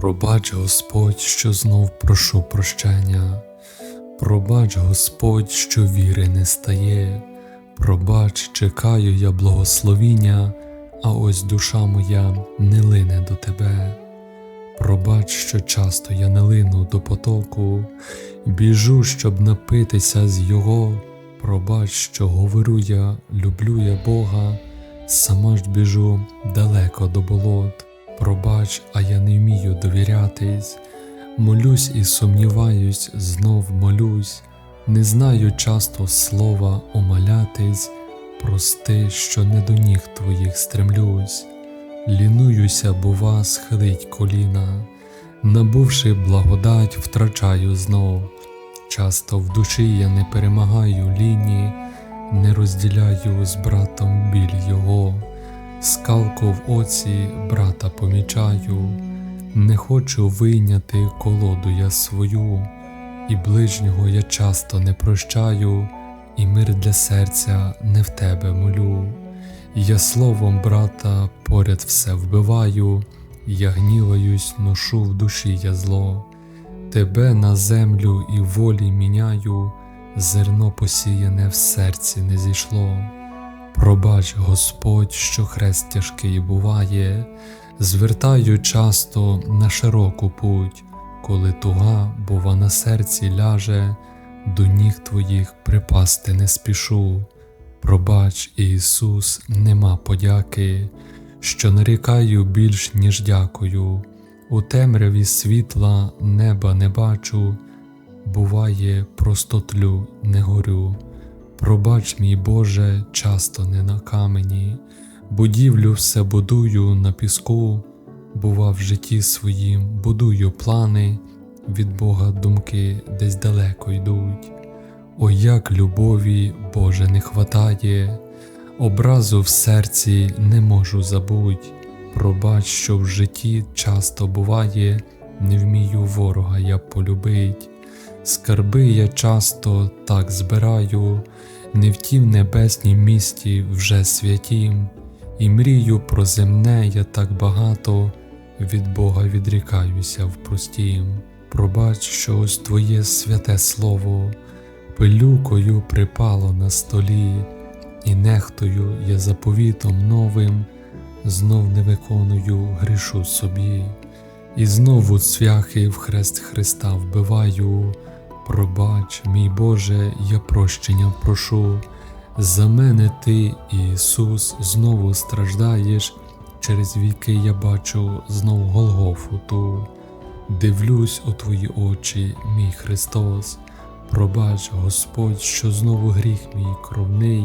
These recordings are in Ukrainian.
Пробач, Господь, що знов прошу прощення. Пробач, Господь, що віри не стає. Пробач, чекаю я благословіння, а ось душа моя не лине до тебе. Пробач, що часто я не лину до потоку, біжу, щоб напитися з Його. Пробач, що говорю я, люблю я Бога, сама ж біжу далеко до болот. Пробач, а я не вмію довірятись, молюсь і сумніваюсь, знов молюсь, не знаю часто слова омалятись, прости, що не до ніг твоїх стремлюсь, лінуюся, бува, схилить коліна, набувши благодать, втрачаю знов. Часто в душі я не перемагаю лінії, не розділяю з братом біль його, скалку в оці брата помічаю, не хочу вийняти колоду я свою, і ближнього я часто не прощаю, і мир для серця не в тебе молю. Я словом брата поряд все вбиваю, я гніваюсь, ношу в душі я зло. Тебе на землю і волі міняю, зерно посіяне в серці не зійшло. Пробач, Господь, що хрест тяжкий буває, звертаю часто на широку путь, коли туга, бува, на серці ляже, до ніг твоїх припасти не спішу. Пробач, Ісус, нема подяки, що нарікаю більш, ніж дякую. У темряві світла неба не бачу, буває, просто тлю, не горю. Пробач, мій Боже, часто не на камені, будівлю все будую на піску, бува в житті своїм, будую плани, від Бога думки десь далеко йдуть. О, як любові, Боже, не хватає, образу в серці не можу забуть. Пробач, що в житті часто буває, не вмію ворога я полюбить. Скарби я часто так збираю, не в тім небеснім місті вже святім, і мрію про земне я так багато, від Бога відрікаюся в простім. Пробач, що ось Твоє святе Слово, пилюкою припало на столі, і нехтою я заповітом новим знов не виконую грішу собі, і знову цвяхи в хрест Христа вбиваю. Пробач, мій Боже, я прощення прошу. За мене Ти, Ісус, знову страждаєш, через віки я бачу знов Голгофу ту. Дивлюсь у Твої очі, мій Христос. Пробач, Господь, що знову гріх мій кровний,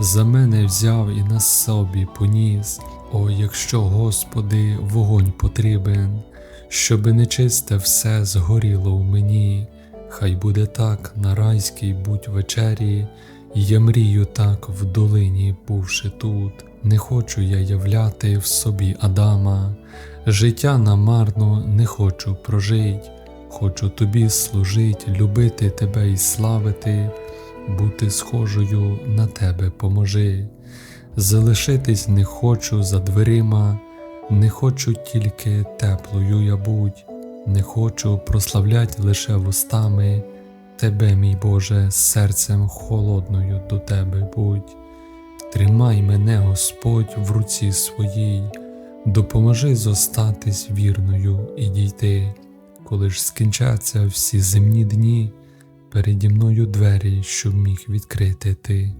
за мене взяв і на собі поніс. О, якщо, Господи, вогонь потрібен, щоби нечисте все згоріло в мені, хай буде так на райській будь вечері, я мрію так в долині, бувши тут, не хочу я являти в собі Адама, життя намарно не хочу прожить, хочу тобі служить, любити тебе і славити, бути схожою на тебе поможи. Залишитись не хочу за дверима, не хочу тільки теплою я будь, не хочу прославлять лише вустами, Тебе, мій Боже, серцем холодною до Тебе будь. Тримай мене, Господь, в руці своїй, допоможи зостатись вірною і дійти, коли ж скінчаться всі земні дні, переді мною двері, щоб міг відкрити ти.